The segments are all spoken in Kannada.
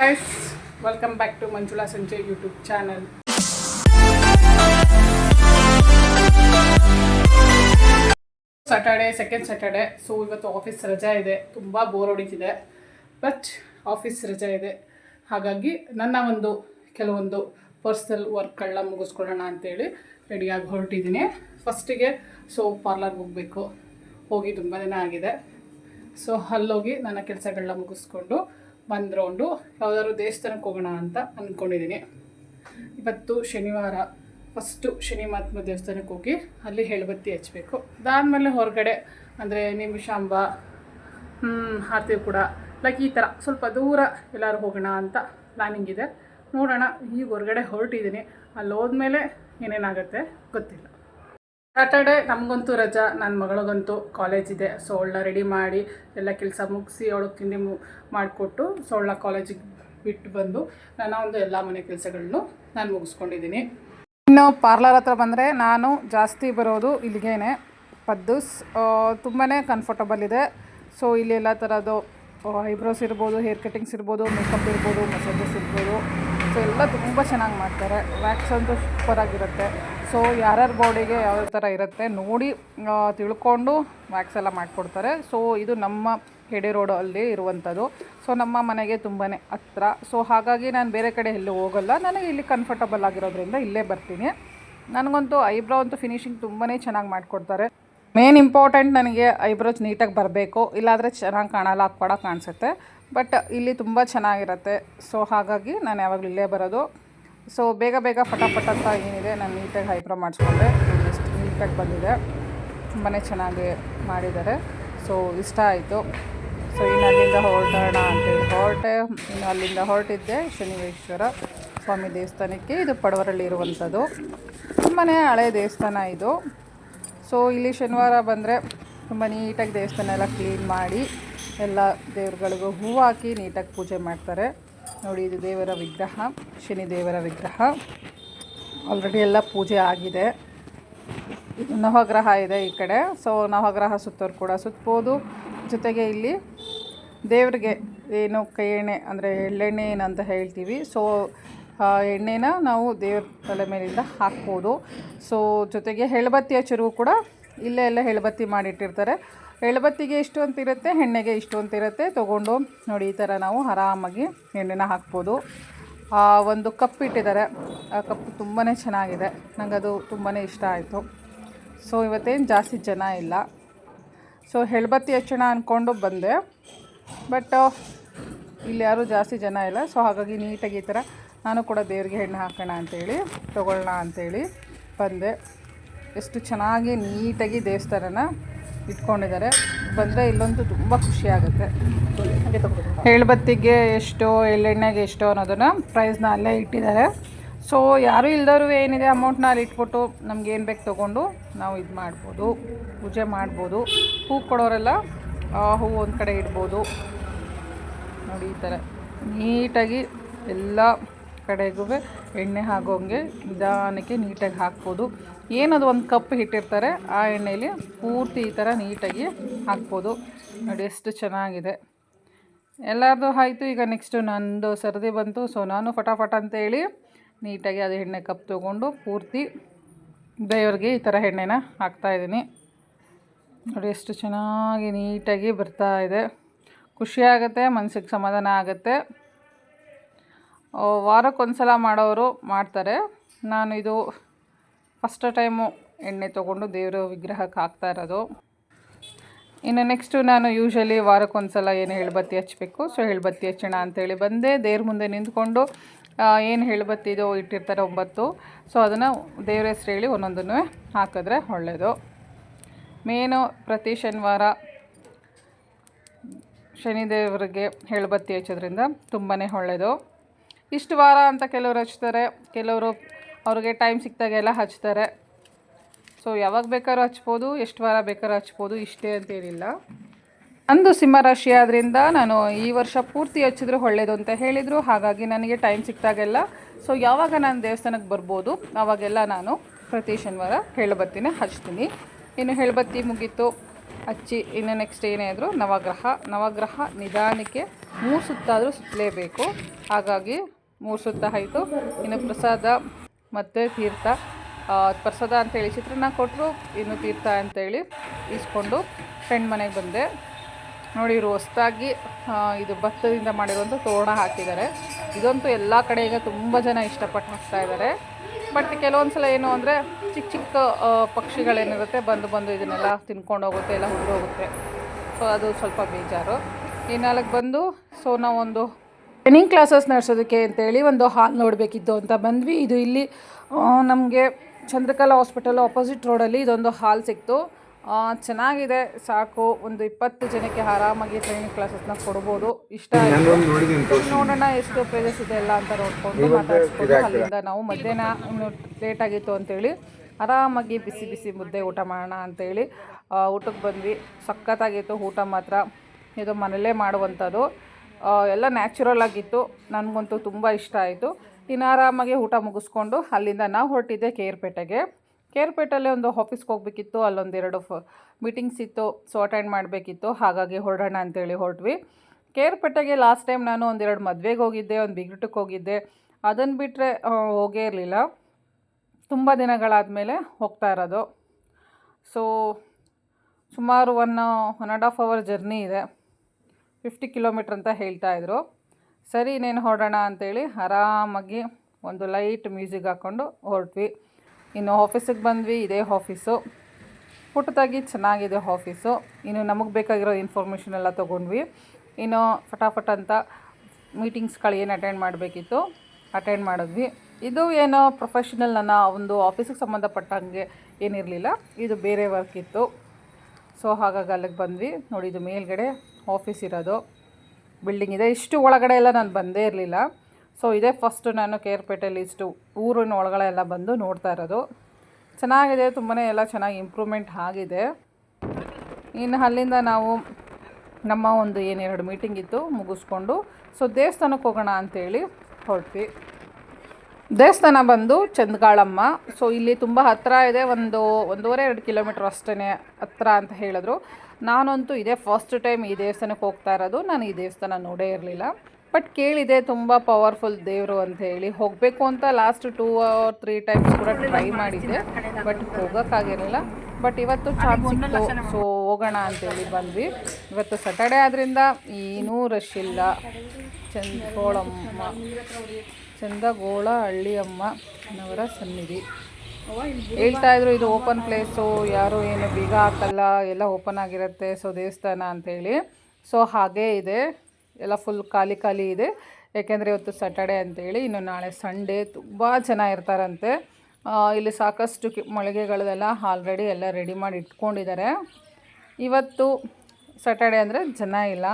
Guys welcome back to Manjula ಸಂಜೆ YouTube channel Saturday second Saturday so ಇವತ್ತು ಆಫೀಸ್ ರಜಾ ಇದೆ. ತುಂಬ ಬೋರ್ ಹೊಡಿತಿದೆ. ಬಟ್ ಆಫೀಸ್ ರಜಾ ಇದೆ. ಹಾಗಾಗಿ ನನ್ನ ಒಂದು, ಕೆಲವೊಂದು ಪರ್ಸ್ನಲ್ ವರ್ಕ್ಗಳನ್ನ ಮುಗಿಸ್ಕೊಳ್ಳೋಣ ಅಂತೇಳಿ ರೆಡಿಯಾಗಿ ಹೊರಟಿದ್ದೀನಿ. ಫಸ್ಟಿಗೆ ಸೊ ಪಾರ್ಲರ್ಗೆ ಹೋಗಬೇಕು. ಹೋಗಿ ತುಂಬ ದಿನ ಆಗಿದೆ. ಸೊ ಅಲ್ಲೋಗಿ ನನ್ನ ಕೆಲಸಗಳನ್ನ ಮುಗಿಸ್ಕೊಂಡು ಬಂದು ರೌಂಡು ಯಾವುದಾದ್ರು ದೇವಸ್ಥಾನಕ್ಕೆ ಹೋಗೋಣ ಅಂತ ಅಂದ್ಕೊಂಡಿದ್ದೀನಿ ಇವತ್ತು ಶನಿವಾರ ಫಸ್ಟು ಶನಿ ಮಹಾತ್ಮ ದೇವಸ್ಥಾನಕ್ಕೆ ಹೋಗಿ ಅಲ್ಲಿ ಹೇಳಬತ್ತಿ ಹಚ್ಚಬೇಕು ಅದಾದಮೇಲೆ ಹೊರಗಡೆ, ಅಂದರೆ ನಿಮಿಷಾಂಬ ಆರತಿ ಕೂಡ ಲೈಕ್ ಈ ಥರ ಸ್ವಲ್ಪ ದೂರ ಎಲ್ಲರೂ ಹೋಗೋಣ ಅಂತ ಪ್ಲ್ಯಾನಿಂಗ್ ಇದೆ. ನೋಡೋಣ, ಈಗ ಹೊರಗಡೆ ಹೊರಟಿದ್ದೀನಿ. ಅಲ್ಲಿ ಹೋದ್ಮೇಲೆ ಏನೇನಾಗುತ್ತೆ ಗೊತ್ತಿಲ್ಲ. ಸ್ಯಾಟರ್ಡೆ ನಮಗಂತೂ ರಜಾ ನನ್ನ ಮಗಳಿಗಂತೂ ಕಾಲೇಜ್ ಇದೆ. ಸೊ ಅವಳನ್ನ ರೆಡಿ ಮಾಡಿ, ಎಲ್ಲ ಕೆಲಸ ಮುಗಿಸಿ ಅವಳಿಗೆ ತಿಂಡಿ ಮು, ಮಾಡಿಕೊಟ್ಟು ಸೊ ಅವಳನ್ನ ಕಾಲೇಜಿಗೆ ಬಿಟ್ಟು ಬಂದು ನನ್ನ ಒಂದು ಎಲ್ಲ ಮನೆ ಕೆಲಸಗಳನ್ನು ನಾನು ಮುಗಿಸ್ಕೊಂಡಿದ್ದೀನಿ ಇನ್ನು ಪಾರ್ಲರ್ ಹತ್ರ ಬಂದರೆ ನಾನು ಜಾಸ್ತಿ ಬರೋದು ಇಲ್ಲಿಗೇನೆ. ಪದ್ದೂಸ್ ತುಂಬಾ ಕಂಫರ್ಟಬಲ್ ಇದೆ. ಸೊ ಇಲ್ಲಿ ಎಲ್ಲ ಥರದ್ದು ಐಬ್ರೋಸ್ ಇರ್ಬೋದು ಹೇರ್ ಕಟಿಂಗ್ಸ್ ಇರ್ಬೋದು ಮೇಕಪ್ ಇರ್ಬೋದು ಮಸಾಜಸ್ ಇರ್ಬೋದು. ಸೊ ಎಲ್ಲ ತುಂಬ ಚೆನ್ನಾಗಿ ಮಾಡ್ತಾರೆ. ವ್ಯಾಕ್ಸ್ ಅಂತೂ ಸೂಪರಾಗಿರುತ್ತೆ ಸೊ ಯಾರ್ಯಾರ ಬಾಡಿಗೆ ಯಾವ ಥರ ಇರುತ್ತೆ ನೋಡಿ ತಿಳ್ಕೊಂಡು ವ್ಯಾಕ್ಸ್ ಎಲ್ಲ ಮಾಡಿಕೊಡ್ತಾರೆ. ಸೊ ಇದು ನಮ್ಮ ಹೆಡೆ ರೋಡಲ್ಲಿ ಇರುವಂಥದ್ದು. ಸೊ ನಮ್ಮ ಮನೆಗೆ ತುಂಬಾ ಹತ್ರ. ಸೊ ಹಾಗಾಗಿ ನಾನು ಬೇರೆ ಕಡೆ ಎಲ್ಲೂ ಹೋಗಲ್ಲ. ನನಗೆ ಇಲ್ಲಿ ಕಂಫರ್ಟಬಲ್ ಆಗಿರೋದ್ರಿಂದ ಇಲ್ಲೇ ಬರ್ತೀನಿ. ನನಗಂತೂ ಐಬ್ರೋ ಅಂತೂ ಫಿನಿಶಿಂಗ್ ತುಂಬಾ ಚೆನ್ನಾಗಿ ಮಾಡಿಕೊಡ್ತಾರೆ. ಮೇನ್ ಇಂಪಾರ್ಟೆಂಟ್ ನನಗೆ ಐಬ್ರೋಸ್ ನೀಟಾಗಿ ಬರಬೇಕು. ಇಲ್ಲಾಂದರೆ ಚೆನ್ನಾಗಿ ಕಾಣಲ್ಲ ಕೂಡ ಕಾಣಿಸುತ್ತೆ. ಬಟ್ ಇಲ್ಲಿ ತುಂಬ ಚೆನ್ನಾಗಿರುತ್ತೆ. ಸೊ ಹಾಗಾಗಿ ನಾನು ಯಾವಾಗಲೂ ಇಲ್ಲೇ ಬರೋದು. ಸೊ ಬೇಗ ಬೇಗ ಫಟಾಫಟ್ ಅಂತ ಏನಿದೆ, ನಾನು ನೀಟಾಗಿ ಹೈಬ್ರೋ ಮಾಡಿಸ್ಕೊಂಡೆ. ಎಷ್ಟು ನೀಟಾಗಿ ಬಂದಿದೆ. ತುಂಬಾ ಚೆನ್ನಾಗಿ ಮಾಡಿದ್ದಾರೆ. ಸೊ ಇಷ್ಟ ಆಯಿತು. ಸೊ ಇನ್ನು ಅಲ್ಲಿಂದ ಹೊರಡೋಣ ಅಂತೇಳಿ ಹೊರಟೆ, ಇನ್ನು ಅಲ್ಲಿಂದ ಹೊರಟಿದ್ದೆ ಶನಿವೇಶ್ವರ ಸ್ವಾಮಿ ದೇವಸ್ಥಾನಕ್ಕೆ. ಇದು ಪಡವರಲ್ಲಿ ಇರುವಂಥದ್ದು. ತುಂಬಾ ಹಳೆ ದೇವಸ್ಥಾನ ಇದು. ಸೊ ಇಲ್ಲಿ ಶನಿವಾರ ಬಂದರೆ ತುಂಬ ನೀಟಾಗಿ ದೇವಸ್ಥಾನ ಎಲ್ಲ ಕ್ಲೀನ್ ಮಾಡಿ, ಎಲ್ಲ ದೇವ್ರುಗಳಿಗೂ ಹೂವು ಹಾಕಿ ನೀಟಾಗಿ ಪೂಜೆ ಮಾಡ್ತಾರೆ. ನೋಡಿ, ಇದು ದೇವರ ವಿಗ್ರಹ, ಶನಿ ದೇವರ ವಿಗ್ರಹ. ಆಲ್ರೆಡಿ ಎಲ್ಲ ಪೂಜೆ ಆಗಿದೆ. ನವಗ್ರಹ ಇದೆ ಈ ಕಡೆ. ಸೊ ನವಗ್ರಹ ಸುತ್ತೋರು ಕೂಡ ಸುತ್ಬೋದು. ಜೊತೆಗೆ ಇಲ್ಲಿ ದೇವರಿಗೆ ಏನು ಕೈ ಎಣ್ಣೆ, ಅಂದರೆ ಎಳ್ಳೆಣ್ಣೆ ಏನಂತ ಹೇಳ್ತೀವಿ. ಸೊ ಎಣ್ಣೆನ ನಾವು ದೇವ್ರ ತಲೆ ಮೇಲಿಂದ ಹಾಕ್ಬೋದು. ಸೊ ಜೊತೆಗೆ ಹೆಳಬತ್ತಿಯ ಹಚ್ಚರಿಗೂ ಕೂಡ ಇಲ್ಲೇ ಎಲ್ಲ ಹೆಳಬತ್ತಿ ಮಾಡಿಟ್ಟಿರ್ತಾರೆ. ಎಳ್ಬತ್ತಿಗೆ ಇಷ್ಟು ಅಂತ ಇರುತ್ತೆ ಎಣ್ಣೆಗೆ ಇಷ್ಟು ಅಂತ ಇರುತ್ತೆ ತೊಗೊಂಡು ನೋಡಿ, ಈ ಥರ ನಾವು ಆರಾಮಾಗಿ ಎಣ್ಣೆನ ಹಾಕ್ಬೋದು. ಒಂದು ಕಪ್ ಇಟ್ಟಿದ್ದಾರೆ. ಆ ಕಪ್ ತುಂಬಾ ಚೆನ್ನಾಗಿದೆ. ನನಗೆ ಅದು ತುಂಬಾ ಇಷ್ಟ ಆಯಿತು. ಸೊ, ಇವತ್ತೇನು ಜಾಸ್ತಿ ಜನ ಇಲ್ಲ. ಸೊ ಹೆಳ್ಬತ್ತಿ ಹಚ್ಚೋಣ ಅಂದ್ಕೊಂಡು ಬಂದೆ. ಬಟ್ ಇಲ್ಲಿ ಯಾರೂ ಜಾಸ್ತಿ ಜನ ಇಲ್ಲ. ಸೊ, ಹಾಗಾಗಿ ನೀಟಾಗಿ ಈ ಥರ ನಾನು ಕೂಡ ದೇವ್ರಿಗೆ ಎಣ್ಣೆ ಹಾಕೋಣ ಅಂತೇಳಿ ತೊಗೊಳ್ಳೋಣ ಅಂತೇಳಿ ಬಂದೆ. ಎಷ್ಟು ಚೆನ್ನಾಗಿ ನೀಟಾಗಿ ದೇವಸ್ಥಾನನ ಇಟ್ಕೊಂಡಿದ್ದಾರೆ. ಬಂದರೆ ಇಲ್ಲಂತೂ ತುಂಬ ಖುಷಿ ಆಗುತ್ತೆ. ಎಳ್ಬತ್ತಿಗೆ ಎಷ್ಟು, ಎಳ್ಳೆಣ್ಣೆಗೆ ಎಷ್ಟು ಅನ್ನೋದನ್ನು ಪ್ರೈಸ್ನ ಅಲ್ಲೇ ಇಟ್ಟಿದ್ದಾರೆ. ಸೊ ಯಾರು ಇಲ್ದವರು ಏನಿದೆ ಅಮೌಂಟ್ನ ಅಲ್ಲಿ ಇಟ್ಬಿಟ್ಟು ನಮ್ಗೆ ಏನು ಬೇಕು ತೊಗೊಂಡು ನಾವು ಇದು ಮಾಡ್ಬೋದು, ಪೂಜೆ ಮಾಡ್ಬೋದು. ಹೂ ಕೊಡೋರೆಲ್ಲ ಹೂವು ಒಂದು ಕಡೆ ಇಡ್ಬೋದು. ನೋಡಿ ಈ ಥರ ನೀಟಾಗಿ ಎಲ್ಲ ಕಡೆಗೂ ಎಣ್ಣೆ ಹಾಕೋಂಗೆ ನಿಧಾನಕ್ಕೆ ನೀಟಾಗಿ ಹಾಕ್ಬೋದು. ಏನದು ಒಂದು ಕಪ್ ಇಟ್ಟಿರ್ತಾರೆ ಆ ಎಣ್ಣೆಯಲ್ಲಿ ಪೂರ್ತಿ ಈ ಥರ ನೀಟಾಗಿ ಹಾಕ್ಬೋದು. ನೋಡಿ ಎಷ್ಟು ಚೆನ್ನಾಗಿದೆ. ಎಲ್ಲರದು ಆಯಿತು, ಈಗ ನೆಕ್ಸ್ಟು ನಂದು ಸರದಿ ಬಂತು. ಸೊ ನಾನು ಫಟಾಫಟ ಅಂತೇಳಿ ನೀಟಾಗಿ ಅದು ಎಣ್ಣೆ ಕಪ್ ತೊಗೊಂಡು ಪೂರ್ತಿ ದೇವ್ರಿಗೆ ಈ ಥರ ಎಣ್ಣೆನ ಹಾಕ್ತಾಯಿದ್ದೀನಿ ನೋಡಿ ಎಷ್ಟು ಚೆನ್ನಾಗಿ ನೀಟಾಗಿ ಬರ್ತಾ ಇದೆ. ಖುಷಿ ಆಗುತ್ತೆ ಮನಸ್ಸಿಗೆ ಸಮಾಧಾನ ಆಗುತ್ತೆ. ವಾರಕ್ಕೊಂದು ಸಲ ಮಾಡೋರು ಮಾಡ್ತಾರೆ. ನಾನು ಇದು ಫಸ್ಟ್ ಟೈಮು ಎಣ್ಣೆ ತೊಗೊಂಡು ದೇವರ ವಿಗ್ರಹಕ್ಕೆ ಹಾಕ್ತಾ ಇರೋದು. ಇನ್ನು ನೆಕ್ಸ್ಟು ನಾನು ಯೂಶ್ವಲಿ ವಾರಕ್ಕೊಂದು ಸಲ ಏನು ಹೇಳುಬತ್ತಿ ಹಚ್ಚಬೇಕು ಸೊ ಹೇಳುಬತ್ತಿ ಹಚ್ಚೋಣ ಅಂತೇಳಿ ಬಂದೆ. ದೇವ್ರ ಮುಂದೆ ನಿಂತ್ಕೊಂಡು ಏನು ಹೇಳುಬತ್ತಿ ಇದು ಇಟ್ಟಿರ್ತಾರೆ ಒಂಬತ್ತು. ಸೊ ಅದನ್ನು ದೇವ್ರ ಹೆಸ್ರು ಹೇಳಿ ಒಂದೊಂದನ್ನು ಹಾಕಿದ್ರೆ ಒಳ್ಳೆಯದು ಮೇನು ಪ್ರತಿ ಶನಿವಾರ ಶನಿದೇವರಿಗೆ ಹೇಳುಬತ್ತಿ ಹಚ್ಚೋದ್ರಿಂದ ತುಂಬಾ ಒಳ್ಳೆಯದು ಇಷ್ಟು ವಾರ ಅಂತ ಕೆಲವರು ಹಚ್ತಾರೆ. ಕೆಲವರು ಅವ್ರಿಗೆ ಟೈಮ್ ಸಿಕ್ತಾಗೆಲ್ಲ ಹಚ್ತಾರೆ. ಸೊ ಯಾವಾಗ ಬೇಕಾದ್ರೂ ಹಚ್ಬೋದು, ಎಷ್ಟು ವಾರ ಬೇಕಾದ್ರೂ ಹಚ್ಬೋದು, ಇಷ್ಟೇ ಅಂತೇನಿಲ್ಲ. ಅಂದು ಸಿಂಹರಾಶಿ ಆದ್ದರಿಂದ ನಾನು ಈ ವರ್ಷ ಪೂರ್ತಿ ಹಚ್ಚಿದ್ರೆ ಒಳ್ಳೆಯದು ಅಂತ ಹೇಳಿದರು. ಹಾಗಾಗಿ ನನಗೆ ಟೈಮ್ ಸಿಕ್ತಾಗೆಲ್ಲ ಸೊ ಯಾವಾಗ ನಾನು ದೇವಸ್ಥಾನಕ್ಕೆ ಬರ್ಬೋದು ಆವಾಗೆಲ್ಲ ನಾನು ಪ್ರತಿ ಶನಿವಾರ ಹೇಳುಬತ್ತಿನ ಹಚ್ತೀನಿ. ಇನ್ನು ಹೇಳಬತ್ತಿ ಮುಗೀತು, ಹಚ್ಚಿ ಇನ್ನು ನೆಕ್ಸ್ಟ್ ಏನೇ ಆದರೂ ನವಗ್ರಹ ನವಗ್ರಹ ನಿಧಾನಕ್ಕೆ ಮೂರು ಸುತ್ತಾದರೂ ಸುತ್ತಲೇಬೇಕು. ಹಾಗಾಗಿ ಮೂರು ಸುತ್ತ ಆಯಿತು. ಇನ್ನು ಪ್ರಸಾದ ಮತ್ತು ತೀರ್ಥ. ಪ್ರಸಾದ ಅಂತೇಳಿ ಚಿತ್ರಾನ್ನ ಕೊಟ್ಟರು ಇನ್ನು ತೀರ್ಥ ಅಂತೇಳಿ ಇಸ್ಕೊಂಡು ಫ್ರೆಂಡ್ ಮನೆಗೆ ಬಂದೆ. ನೋಡಿ, ಇವರು ಹೊಸ್ದಾಗಿ ಇದು ಭತ್ತದಿಂದ ಮಾಡಿರುವಂಥ ತೋರಣ ಹಾಕಿದ್ದಾರೆ. ಇದಂತೂ ಎಲ್ಲ ಕಡೆ ಈಗ ತುಂಬ ಜನ ಇಷ್ಟಪಟ್ಟು ಹಾಕ್ತಾ ಇದ್ದಾರೆ. ಬಟ್ ಕೆಲವೊಂದು ಸಲ ಏನು ಅಂದರೆ ಚಿಕ್ಕ ಚಿಕ್ಕ ಪಕ್ಷಿಗಳೇನಿರುತ್ತೆ, ಬಂದು ಬಂದು ಇದನ್ನೆಲ್ಲ ತಿನ್ಕೊಂಡು ಹೋಗುತ್ತೆ, ಎಲ್ಲ ಹೋಗುತ್ತೆ ಸೊ, ಅದು ಸ್ವಲ್ಪ ಬೇಜಾರು. ಈ ನಾಲ್ಕು ಬಂದು ಸೊ ನಾವೊಂದು ಟ್ರೈನಿಂಗ್ ಕ್ಲಾಸಸ್ ನಡೆಸೋದಕ್ಕೆ ಅಂತೇಳಿ ಒಂದು ಹಾಲ್ ನೋಡಬೇಕಿತ್ತು ಅಂತ ಬಂದ್ವಿ. ಇದು ಇಲ್ಲಿ ನಮಗೆ ಚಂದ್ರಕಲಾ ಹಾಸ್ಪಿಟಲ್ ಆಪೋಸಿಟ್ ರೋಡಲ್ಲಿ ಇದೊಂದು ಹಾಲ್ ಸಿಕ್ತು. ಚೆನ್ನಾಗಿದೆ ಸಾಕು. ಒಂದು ಇಪ್ಪತ್ತು ಜನಕ್ಕೆ ಆರಾಮಾಗಿ ಟ್ರೈನಿಂಗ್ ಕ್ಲಾಸಸ್ನ ಕೊಡ್ಬೋದು. ಇಷ್ಟ ಆಯಿತು. ನೋಡೋಣ ಎಷ್ಟು ಪ್ರೈಸಸ್ ಇದೆ ಎಲ್ಲ ಅಂತ ನೋಡ್ಕೊಂಡು ಮಾತಾಡಿಸ್ಕೊಂಡು ಅಲ್ಲಿಂದ ನಾವು ಮಧ್ಯಾಹ್ನ ಇನ್ನು ಲೇಟ್ ಆಗಿತ್ತು ಅಂತೇಳಿ ಆರಾಮಾಗಿ ಬಿಸಿ ಬಿಸಿ ಮುದ್ದೆ ಊಟ ಮಾಡೋಣ ಅಂತೇಳಿ ಊಟಕ್ಕೆ ಬಂದ್ವಿ. ಸಖತ್ತಾಗಿತ್ತು ಊಟ ಮಾತ್ರ. ಇದು ಮನೇಲೇ ಮಾಡುವಂಥದ್ದು. ಎಲ್ಲ ನ್ಯಾಚುರಲ್ ಆಗಿತ್ತು. ನನಗಂತೂ ತುಂಬ ಇಷ್ಟ ಆಯಿತು. ಇನ್ನು ಆರಾಮಾಗಿ ಊಟ ಮುಗಿಸ್ಕೊಂಡು ಅಲ್ಲಿಂದ ನಾವು ಹೊರಟಿದ್ದೆ ಕೇರ್ಪೇಟೆಗೆ. ಕೇರ್ಪೇಟೆಲ್ಲೇ ಒಂದು ಆಫೀಸ್ಗೆ ಹೋಗಬೇಕಿತ್ತು. ಅಲ್ಲೊಂದೆರಡು ಫ ಮೀಟಿಂಗ್ಸ್ ಇತ್ತು. ಸೊ ಅಟೆಂಡ್ ಮಾಡಬೇಕಿತ್ತು. ಹಾಗಾಗಿ ಹೊರಡೋಣ ಅಂತೇಳಿ ಹೊರಟ್ವಿ. ಕೇರ್ಪೇಟೆಗೆ ಲಾಸ್ಟ್ ಟೈಮ್ ನಾನು ಒಂದೆರಡು ಮದುವೆಗೆ ಹೋಗಿದ್ದೆ, ಒಂದು ಬಿಗ್ರಟಕ್ಕೆ ಹೋಗಿದ್ದೆ. ಅದನ್ನು ಬಿಟ್ಟರೆ ಹೋಗೇ ಇರಲಿಲ್ಲ. ತುಂಬ ದಿನಗಳಾದಮೇಲೆ ಹೋಗ್ತಾ ಇರೋದು. ಸೊ ಸುಮಾರು one one and half hour journey ಇದೆ. ಫಿಫ್ಟಿ ಕಿಲೋಮೀಟ್ರ್ ಅಂತ ಹೇಳ್ತಾ ಇದ್ರು. ಸರಿ, ಇನ್ನೇನು ಹೊರಡೋಣ ಅಂತೇಳಿ ಆರಾಮಾಗಿ ಒಂದು ಲೈಟ್ ಮ್ಯೂಸಿಕ್ ಹಾಕ್ಕೊಂಡು ಹೊರಟ್ವಿ. ಇನ್ನು ಆಫೀಸಿಗೆ ಬಂದ್ವಿ, ಇದೇ ಆಫೀಸು ಪುಟ್ಟದಾಗಿ ಚೆನ್ನಾಗಿದೆ ಆಫೀಸು ಇನ್ನು ನಮಗೆ ಬೇಕಾಗಿರೋ ಇನ್ಫಾರ್ಮೇಷನ್ ಎಲ್ಲ ತೊಗೊಂಡ್ವಿ. ಇನ್ನು ಫಟಾಫಟ್ ಅಂತ ಮೀಟಿಂಗ್ಸ್ಗಳು ಏನು ಅಟೆಂಡ್ ಮಾಡಬೇಕಿತ್ತು ಅಟೆಂಡ್ ಮಾಡಿದ್ವಿ. ಇದು ಏನೋ ಪ್ರೊಫೆಷನಲ್ ನನ್ನ ಒಂದು ಆಫೀಸಿಗೆ ಸಂಬಂಧಪಟ್ಟಂಗೆ ಏನಿರಲಿಲ್ಲ. ಇದು ಬೇರೆ ವರ್ಕ್ ಇತ್ತು. ಸೊ ಹಾಗಾಗಿ ಅಲ್ಲಿಗೆ ಬಂದ್ವಿ. ನೋಡಿ, ಇದು ಮೇಲ್ಗಡೆ ಆಫೀಸ್ ಇರೋದು. ಬಿಲ್ಡಿಂಗ್ ಇದೆ. ಇಷ್ಟು ಒಳಗಡೆ ಎಲ್ಲ ನಾನು ಬಂದೇ ಇರಲಿಲ್ಲ. ಸೊ ಇದೇ ಫಸ್ಟು ನಾನು ಕೇರ್ಪೇಟೆಯಲ್ಲಿ ಇಷ್ಟು ಊರಿನ ಒಳಗಡೆ ಎಲ್ಲ ಬಂದು ನೋಡ್ತಾ ಇರೋದು. ಚೆನ್ನಾಗಿದೆ. ತುಂಬಾ ಎಲ್ಲ ಚೆನ್ನಾಗಿ ಇಂಪ್ರೂವ್ಮೆಂಟ್ ಆಗಿದೆ. ಇನ್ನು ಅಲ್ಲಿಂದ ನಾವು ನಮ್ಮ ಒಂದು ಏನೆರಡು ಮೀಟಿಂಗ್ ಇತ್ತು ಮುಗಿಸ್ಕೊಂಡು. ಸೊ ದೇವಸ್ಥಾನಕ್ಕೆ ಹೋಗೋಣ ಅಂತೇಳಿ ಹೊರಟ್ವಿ. ದೇವಸ್ಥಾನ ಬಂದು ಚಂದ್ಗಾಳಮ್ಮ. ಸೊ ಇಲ್ಲಿ ತುಂಬ ಹತ್ತಿರ ಇದೆ, ಒಂದು ಒಂದೂವರೆ, ಎರಡು ಕಿಲೋಮೀಟ್ರ್ ಅಷ್ಟೇ ಹತ್ತಿರ ಅಂತ ಹೇಳಿದ್ರು. ನಾನಂತೂ ಇದೇ ಫಸ್ಟ್ ಟೈಮ್ ಈ ದೇವಸ್ಥಾನಕ್ಕೆ ಹೋಗ್ತಾ ಇರೋದು. ನಾನು ಈ ದೇವಸ್ಥಾನ ನೋಡೇ ಇರಲಿಲ್ಲ. ಬಟ್ ಕೇಳಿದೆ, ತುಂಬ ಪವರ್ಫುಲ್ ದೇವರು ಅಂತ ಹೇಳಿ. ಹೋಗಬೇಕು ಅಂತ last two or three times ಕೂಡ ಟ್ರೈ ಮಾಡಿದ್ದೆ. ಬಟ್ ಹೋಗೋಕ್ಕಾಗಿರಲಿಲ್ಲ. ಬಟ್ ಇವತ್ತು ಚಾನ್ಸ್ ಸಿಕ್ತು ಸೊ ಹೋಗೋಣ ಅಂತೇಳಿ ಬಂದ್ವಿ. ಇವತ್ತು ಸ್ಯಾಟರ್ಡೇ ಆದ್ದರಿಂದ ಏನೂ ರಶ್ ಇಲ್ಲ. ಚಂದೋಳಮ್ಮ ಚಂದಗೋಳ ಹಳ್ಳಿಯಮ್ಮನವರ ಸನ್ನಿಧಿ. ಹೇಳ್ತಾ ಇದ್ರು ಇದು ಓಪನ್ ಪ್ಲೇಸು ಯಾರು ಏನು ಬೀಗ ಹಾಕಲ್ಲ ಎಲ್ಲ ಓಪನ್ ಆಗಿರುತ್ತೆ ಸೊ ದೇವಸ್ಥಾನ ಅಂತೇಳಿ. ಸೊ ಹಾಗೇ ಇದೆ. ಎಲ್ಲ ಫುಲ್ ಖಾಲಿ ಖಾಲಿ ಇದೆ. ಯಾಕೆಂದರೆ ಇವತ್ತು ಸ್ಯಾಟರ್ಡೆ ಅಂತೇಳಿ ಇನ್ನು ನಾಳೆ ಸಂಡೇ ತುಂಬ ಚೆನ್ನಾಗಿರ್ತಾರಂತೆ ಇರ್ತಾರಂತೆ. ಇಲ್ಲಿ ಸಾಕಷ್ಟು ಕಿ ಮಳಿಗೆಗಳದೆಲ್ಲ ಆಲ್ರೆಡಿ ಎಲ್ಲ ರೆಡಿ ಮಾಡಿ ಇಟ್ಕೊಂಡಿದ್ದಾರೆ. ಇವತ್ತು ಸ್ಯಾಟರ್ಡೆ ಅಂದರೆ ಜನ ಇಲ್ಲ.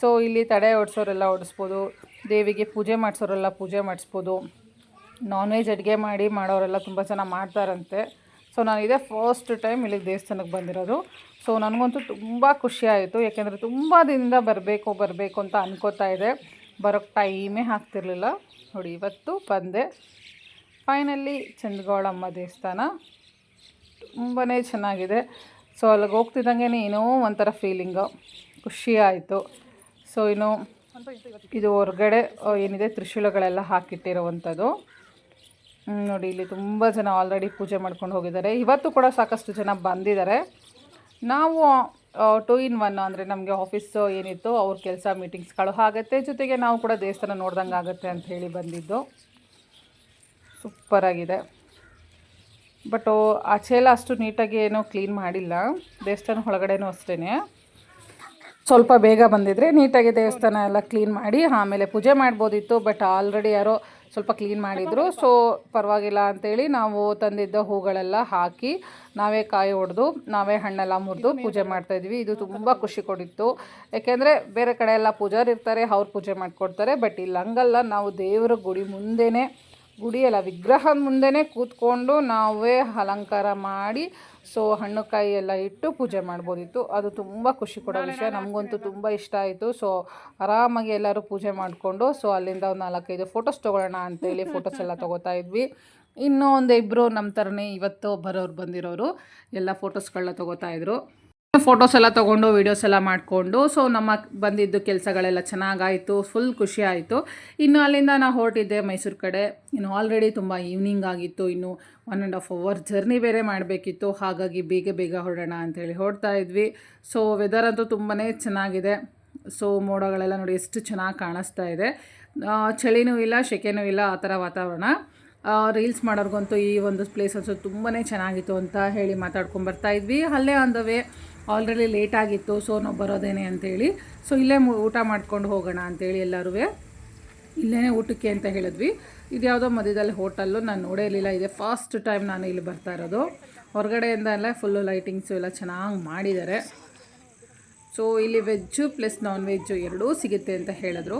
ಸೊ ಇಲ್ಲಿ ತಡೆ ಓಡಿಸೋರೆಲ್ಲ ಓಡಿಸ್ಬೋದು ದೇವಿಗೆ ಪೂಜೆ ಮಾಡಿಸೋರೆಲ್ಲ ಪೂಜೆ ಮಾಡಿಸ್ಬೋದು. ನಾನ್ ವೆಜ್ ಅಡುಗೆ ಮಾಡಿ ಮಾಡೋರೆಲ್ಲ ತುಂಬ ಜನ ಮಾಡ್ತಾರಂತೆ. ಸೊ ನಾನು ಇದೇ ಫಸ್ಟ್ ಟೈಮ್ ಇಲ್ಲಿಗೆ ದೇವಸ್ಥಾನಕ್ಕೆ ಬಂದಿರೋದು. ಸೊ ನನಗಂತೂ ತುಂಬ ಖುಷಿ ಆಯಿತು. ಯಾಕೆಂದರೆ ತುಂಬ ದಿನದಿಂದ ಬರಬೇಕು ಬರಬೇಕು ಅಂತ ಅನ್ಕೋತಾ ಇದೆ. ಬರೋಕ್ಕೆ ಟೈಮೇ ಆಗ್ತಿರ್ಲಿಲ್ಲ. ನೋಡಿ, ಇವತ್ತು ಬಂದೆ. ಫೈನಲಿ ಚಂದ್ಗೌಳಮ್ಮ ದೇವಸ್ಥಾನ ತುಂಬಾ ಚೆನ್ನಾಗಿದೆ. ಸೊ ಅಲ್ಲಿಗೆ ಹೋಗ್ತಿದ್ದಂಗೆ ಏನೋ ಒಂಥರ ಫೀಲಿಂಗು ಖುಷಿ ಆಯಿತು. ಸೊ ಇನ್ನು ಇದು ಹೊರಗಡೆ ಏನಿದೆ, ತ್ರಿಶೂಲಗಳೆಲ್ಲ ಹಾಕಿಟ್ಟಿರುವಂಥದ್ದು. ನೋಡಿ, ಇಲ್ಲಿ ತುಂಬ ಜನ ಆಲ್ರೆಡಿ ಪೂಜೆ ಮಾಡ್ಕೊಂಡು ಹೋಗಿದ್ದಾರೆ. ಇವತ್ತು ಕೂಡ ಸಾಕಷ್ಟು ಜನ ಬಂದಿದ್ದಾರೆ. ನಾವು ಟೂ ಇನ್ ಒನ್ ಅಂದರೆ ನಮಗೆ ಆಫೀಸು ಏನಿತ್ತು, ಅವ್ರ ಕೆಲಸ ಮೀಟಿಂಗ್ಸ್ಗಳು ಆಗುತ್ತೆ ಜೊತೆಗೆ ನಾವು ಕೂಡ ದೇವಸ್ಥಾನ ನೋಡ್ದಂಗೆ ಆಗುತ್ತೆ ಅಂತ ಹೇಳಿ ಬಂದಿದ್ದು. ಸೂಪರಾಗಿದೆ ಬಟ್ ಆಚೆಲ್ಲ ಅಷ್ಟು ನೀಟಾಗಿ ಏನೋ ಕ್ಲೀನ್ ಮಾಡಿಲ್ಲ. ದೇವಸ್ಥಾನ ಒಳಗಡೆನೂ ಅಷ್ಟೇ ಸ್ವಲ್ಪ ಬೇಗ ಬಂದಿದ್ರೆ ನೀಟಾಗಿ ದೇವಸ್ಥಾನ ಎಲ್ಲ ಕ್ಲೀನ್ ಮಾಡಿ, ಆಮೇಲೆ ಪೂಜೆ ಮಾಡ್ಬೋದಿತ್ತು ಬಟ್ ಆಲ್ರೆಡಿ ಯಾರೋ ಸ್ವಲ್ಪ ಕ್ಲೀನ್ ಮಾಡಿದರು. ಸೊ ಪರವಾಗಿಲ್ಲ ಅಂತೇಳಿ ನಾವು ತಂದಿದ್ದ ಹೂಗಳೆಲ್ಲ ಹಾಕಿ, ನಾವೇ ಕಾಯಿ ಹೊಡೆದು ನಾವೇ ಹಣ್ಣೆಲ್ಲ ಮುರಿದು ಪೂಜೆ ಮಾಡ್ತಾಯಿದ್ವಿ ಇದು ತುಂಬ ಖುಷಿ ಕೊಡಿತ್ತು ಯಾಕೆಂದರೆ ಬೇರೆ ಕಡೆ ಎಲ್ಲ ಪೂಜಾರಿರ್ತಾರೆ, ಅವ್ರು ಪೂಜೆ ಮಾಡಿಕೊಡ್ತಾರೆ ಬಟ್ ಇಲ್ಲಿ ಹಂಗಲ್ಲ ನಾವು ದೇವರ ಗುಡಿ ಮುಂದೆನೇ ಗುಡಿಯಲ್ಲ ವಿಗ್ರಹದ ಮುಂದೆನೇ ಕೂತ್ಕೊಂಡು ನಾವೇ ಅಲಂಕಾರ ಮಾಡಿ, ಸೊ ಹಣ್ಣು ಕಾಯಿ ಎಲ್ಲ ಇಟ್ಟು ಪೂಜೆ ಮಾಡ್ಬೋದಿತ್ತು. ಅದು ತುಂಬ ಖುಷಿ ಕೊಡೋ ವಿಷಯ. ನಮಗಂತೂ ತುಂಬ ಇಷ್ಟ ಆಯಿತು. ಸೊ ಆರಾಮಾಗಿ ಎಲ್ಲರೂ ಪೂಜೆ ಮಾಡಿಕೊಂಡು, ಸೊ ಅಲ್ಲಿಂದ ಒಂದು ನಾಲ್ಕೈದು ಫೋಟೋಸ್ ತೊಗೊಳ್ಳೋಣ ಅಂತೇಳಿ ಫೋಟೋಸ್ ಎಲ್ಲ ತೊಗೋತಾ ಇದ್ವಿ. ಇನ್ನೂ ಒಂದು ಇಬ್ಬರು ನಮ್ಮ ಥರನೇ ಇವತ್ತು ಬರೋರು ಬಂದಿರೋರು. ಎಲ್ಲ ಫೋಟೋಸ್ಗಳನ್ನ ತೊಗೋತಾ ಇದ್ರು. ಫೋಟೋಸ್ ಎಲ್ಲ ತೊಗೊಂಡು ವೀಡಿಯೋಸ್ ಎಲ್ಲ ಮಾಡಿಕೊಂಡು ಸೊ ನಮ್ಮ ಬಂದಿದ್ದು ಕೆಲಸಗಳೆಲ್ಲ ಚೆನ್ನಾಗಾಯಿತು ಫುಲ್ ಖುಷಿ ಆಯಿತು. ಇನ್ನು ಅಲ್ಲಿಂದ ನಾವು ಹೊರಟಿದ್ದೆ ಮೈಸೂರು ಕಡೆ. ಇನ್ನು ಆಲ್ರೆಡಿ ತುಂಬ ಈವ್ನಿಂಗ್ ಆಗಿತ್ತು, ಇನ್ನು one and half hour journey ಬೇರೆ ಮಾಡಬೇಕಿತ್ತು. ಹಾಗಾಗಿ ಬೇಗ ಬೇಗ ಹೊರಡೋಣ ಅಂತೇಳಿ ಹೊರಡ್ತಾ ಇದ್ವಿ. ಸೊ ವೆದರ್ ಅಂತೂ ತುಂಬಾ ಚೆನ್ನಾಗಿದೆ. ಸೊ ಮೋಡಗಳೆಲ್ಲ ನೋಡಿ ಎಷ್ಟು ಚೆನ್ನಾಗಿ ಕಾಣಿಸ್ತಾ ಇದೆ. ಚಳಿನೂ ಇಲ್ಲ, ಸೆಕೆನೂ ಇಲ್ಲ, ಆ ಥರ ವಾತಾವರಣ. ರೀಲ್ಸ್ ಮಾಡೋರ್ಗಂತೂ ಈ ಒಂದು ಪ್ಲೇಸ್ ಅನ್ಸೋದು ತುಂಬಾ ಚೆನ್ನಾಗಿತ್ತು ಅಂತ ಹೇಳಿ ಮಾತಾಡ್ಕೊಂಡು ಬರ್ತಾ ಇದ್ವಿ. ಅಲ್ಲೇ on the way already late ಆಗಿತ್ತು ಸೊ ನಾವು ಬರೋದೇನೆ ಅಂತೇಳಿ. ಸೊ ಇಲ್ಲೇ ಊಟ ಮಾಡ್ಕೊಂಡು ಹೋಗೋಣ ಅಂತೇಳಿ ಎಲ್ಲರೂ ಇಲ್ಲೇ ಊಟಕ್ಕೆ ಅಂತ ಹೇಳಿದ್ವಿ. ಇದು ಯಾವುದೋ ಮಧ್ಯದಲ್ಲಿ ಹೋಟಲ್ಲು, ನಾನು ನೋಡೇ ಇರಲಿಲ್ಲ. ಇದೆ ಫಸ್ಟ್ ಟೈಮ್ ನಾನು ಇಲ್ಲಿ ಬರ್ತಾ ಇರೋದು. ಹೊರಗಡೆಯಿಂದ ಎಲ್ಲ ಫುಲ್ಲು ಲೈಟಿಂಗ್ಸು ಎಲ್ಲ ಚೆನ್ನಾಗಿ ಮಾಡಿದ್ದಾರೆ. ಸೊ ಇಲ್ಲಿ ವೆಜ್ಜು ಪ್ಲಸ್ ನಾನ್ ವೆಜ್ಜು ಎರಡೂ ಸಿಗುತ್ತೆ ಅಂತ ಹೇಳಿದ್ರು.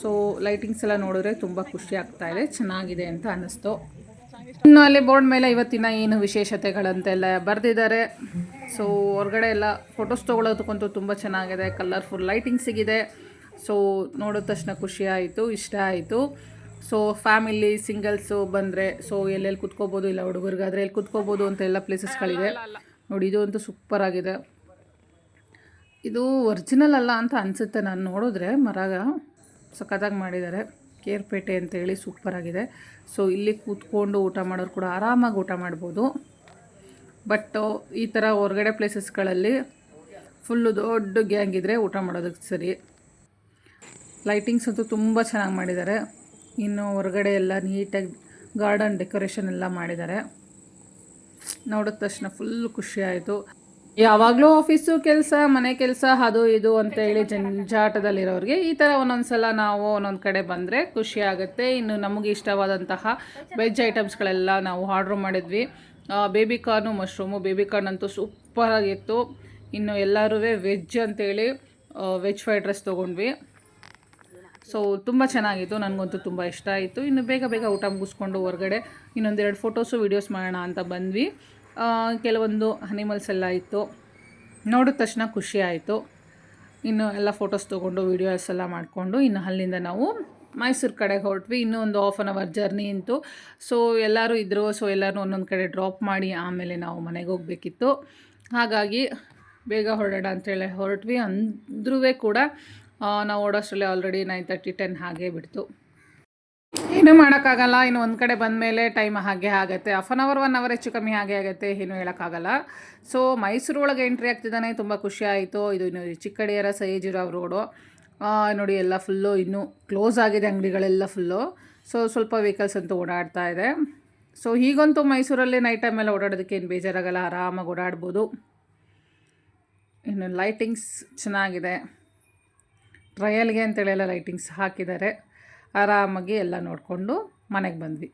ಸೊ ಲೈಟಿಂಗ್ಸ್ ಎಲ್ಲ ನೋಡಿದ್ರೆ ತುಂಬ ಖುಷಿ ಆಗ್ತಾ ಇದೆ, ಚೆನ್ನಾಗಿದೆ ಅಂತ ಅನ್ನಿಸ್ತು. ಇನ್ನು ಅಲ್ಲಿ ಬೋರ್ಡ್ ಮೇಲೆ ಇವತ್ತಿನ ಏನು ವಿಶೇಷತೆಗಳಂತೆಲ್ಲ ಬರೆದಿದ್ದಾರೆ? ಸೊ ಹೊರಗಡೆ ಎಲ್ಲ ಫೋಟೋಸ್ ತೊಗೊಳೋದಕ್ಕಂತೂ ತುಂಬ ಚೆನ್ನಾಗಿದೆ ಕಲರ್ಫುಲ್ ಲೈಟಿಂಗ್ ಸಿಗಿದೆ. ಸೊ ನೋಡಿದ ತಕ್ಷಣ ಖುಷಿ ಆಯಿತು ಇಷ್ಟ ಆಯಿತು. ಸೊ ಫ್ಯಾಮಿಲಿ ಸಿಂಗಲ್ಸು ಬಂದರೆ ಸೊ ಎಲ್ಲೆಲ್ಲಿ ಕುತ್ಕೋಬೋದು ಇಲ್ಲ ಹುಡುಗರಿಗಾದರೆ ಎಲ್ಲಿ ಕುತ್ಕೋಬೋದು ಅಂತ ಎಲ್ಲ ಪ್ಲೇಸಸ್ಗಳಿದೆ ನೋಡಿ ಇದು ಅಂತೂ ಸೂಪರ್ ಆಗಿದೆ. ಇದು ಒರಿಜಿನಲ್ ಅಲ್ಲ ಅಂತ ಅನಿಸುತ್ತೆ ನಾನು ನೋಡಿದ್ರೆ ಮರಾಗ ಸಖತ್ತಾಗಿ ಮಾಡಿದ್ದಾರೆ. ಕೇರ್ಪೇಟೆ ಅಂತೇಳಿ ಸೂಪರಾಗಿದೆ ಸೊ ಇಲ್ಲಿ ಕೂತ್ಕೊಂಡು ಊಟ ಮಾಡೋರು ಕೂಡ ಆರಾಮಾಗಿ ಊಟ ಮಾಡ್ಬೋದು. ಬಟ್ ಈ ಥರ ಹೊರಗಡೆ ಪ್ಲೇಸಸ್ಗಳಲ್ಲಿ ಫುಲ್ಲು ದೊಡ್ಡ ಗ್ಯಾಂಗ್ ಇದ್ದರೆ ಊಟ ಮಾಡೋದಕ್ಕೆ ಸರಿ. ಲೈಟಿಂಗ್ಸ್ ಅಂತೂ ತುಂಬ ಚೆನ್ನಾಗಿ ಮಾಡಿದ್ದಾರೆ ಇನ್ನು ಹೊರಗಡೆ ಎಲ್ಲ ನೀಟಾಗಿ ಗಾರ್ಡನ್ ಡೆಕೋರೇಷನ್ ಎಲ್ಲ ಮಾಡಿದ್ದಾರೆ ನೋಡಿದ ತಕ್ಷಣ ಫುಲ್ ಖುಷಿ ಆಯಿತು. ಯಾವಾಗಲೂ ಆಫೀಸು ಕೆಲಸ, ಮನೆ ಕೆಲಸ, ಅದು ಇದು ಅಂತೇಳಿ ಜಂಜಾಟದಲ್ಲಿರೋರಿಗೆ ಈ ಥರ ಒಂದೊಂದು ಸಲ ನಾವು ಒಂದೊಂದು ಕಡೆ ಬಂದರೆ ಖುಷಿ ಆಗುತ್ತೆ. ಇನ್ನು ನಮಗೆ ಇಷ್ಟವಾದಂತಹ ವೆಜ್ ಐಟಮ್ಸ್ಗಳೆಲ್ಲ ನಾವು ಆರ್ಡ್ರ್ ಮಾಡಿದ್ವಿ. Baby corn mushroom baby corn ಅಂತೂ ಸೂಪರಾಗಿತ್ತು ಇನ್ನು ಎಲ್ಲರೂ ವೆಜ್ ಅಂತೇಳಿ ವೆಜ್ ಫ್ರೈಡ್ ರೈಸ್ ತೊಗೊಂಡ್ವಿ. ಸೊ ತುಂಬ ಚೆನ್ನಾಗಿತ್ತು, ನನಗಂತೂ ತುಂಬ ಇಷ್ಟ ಆಯಿತು. ಇನ್ನು ಬೇಗ ಬೇಗ ಊಟ ಮುಗಿಸ್ಕೊಂಡು ಹೊರಗಡೆ ಇನ್ನೊಂದೆರಡು ಫೋಟೋಸು ವೀಡಿಯೋಸ್ ಮಾಡೋಣ ಅಂತ ಬಂದ್ವಿ. ಕೆಲವೊಂದು ಅನಿಮಲ್ಸ್ ಎಲ್ಲ ಇತ್ತು. ನೋಡಿದ ತಕ್ಷಣ ಖುಷಿ ಆಯಿತು. ಇನ್ನು ಎಲ್ಲ ಫೋಟೋಸ್ ತೊಗೊಂಡು ವೀಡಿಯೋಸ್ ಎಲ್ಲ ಮಾಡಿಕೊಂಡು ಇನ್ನು ಅಲ್ಲಿಂದ ನಾವು ಮೈಸೂರು ಕಡೆ ಹೊರಟ್ವಿ. ಇನ್ನೂ ಒಂದು ಆಫ್ ಆನ್ ಅವರ್ ಜರ್ನಿ ಇಂತು ಸೊ ಎಲ್ಲರೂ ಇದ್ದರು ಸೊ ಎಲ್ಲರೂ ಒಂದೊಂದು ಕಡೆ ಡ್ರಾಪ್ ಮಾಡಿ ಆಮೇಲೆ ನಾವು ಮನೆಗೆ ಹೋಗಬೇಕಿತ್ತು. ಹಾಗಾಗಿ ಬೇಗ ಹೊರಡೋಣ ಅಂತೇಳಿ ಹೊರಟ್ವಿ. ಅಂದ್ರೂ ಕೂಡ ನಾವು ಓಡೋಷ್ಟರಲ್ಲಿ ಆಲ್ರೆಡಿ ನೈನ್ ತರ್ಟಿ ಟೆನ್ ಹಾಗೆ ಬಿಡ್ತು. ಏನೂ ಮಾಡೋಕ್ಕಾಗಲ್ಲ. ಇನ್ನು ಒಂದು ಕಡೆ ಬಂದ ಮೇಲೆ ಟೈಮ್ ಹಾಗೆ ಆಗುತ್ತೆ. Half an hour one hour ಹೆಚ್ಚು ಕಮ್ಮಿ ಹಾಗೆ ಆಗುತ್ತೆ. ಏನು ಹೇಳೋಕ್ಕಾಗಲ್ಲ. ಸೊ ಮೈಸೂರು ಒಳಗೆ ಎಂಟ್ರಿ ಆಗ್ತಿದ್ದಾನೆ. ತುಂಬ ಖುಷಿ ಆಯಿತು. ಇದು ಇನ್ನು ಚಿಕ್ಕಡಿಯರ ಸೈಜಿರೋ ರೋಡು ನೋಡಿ, ಎಲ್ಲ ಫುಲ್ಲು ಇನ್ನೂ ಕ್ಲೋಸ್ ಆಗಿದೆ ಅಂಗಡಿಗಳೆಲ್ಲ ಫುಲ್ಲು ಸೊ ಸ್ವಲ್ಪ ವೆಹಿಕಲ್ಸ್ ಅಂತೂ ಓಡಾಡ್ತಾ ಇದೆ. ಸೊ ಈಗಂತೂ ಮೈಸೂರಲ್ಲಿ ನೈಟ್ ಟೈಮೆಲ್ಲ ಓಡಾಡೋದಕ್ಕೆ ಏನು ಬೇಜಾರಾಗಲ್ಲ, ಆರಾಮಾಗಿ ಓಡಾಡ್ಬೋದು. ಇನ್ನು ಲೈಟಿಂಗ್ಸ್ ಚೆನ್ನಾಗಿದೆ. ಟ್ರಯಲ್ಗೆ ಅಂತೇಳಿ ಎಲ್ಲ ಲೈಟಿಂಗ್ಸ್ ಹಾಕಿದ್ದಾರೆ. ಆರಾಮಾಗಿ ಎಲ್ಲ ನೋಡಿಕೊಂಡು ಮನೆಗೆ ಬಂದ್ವಿ.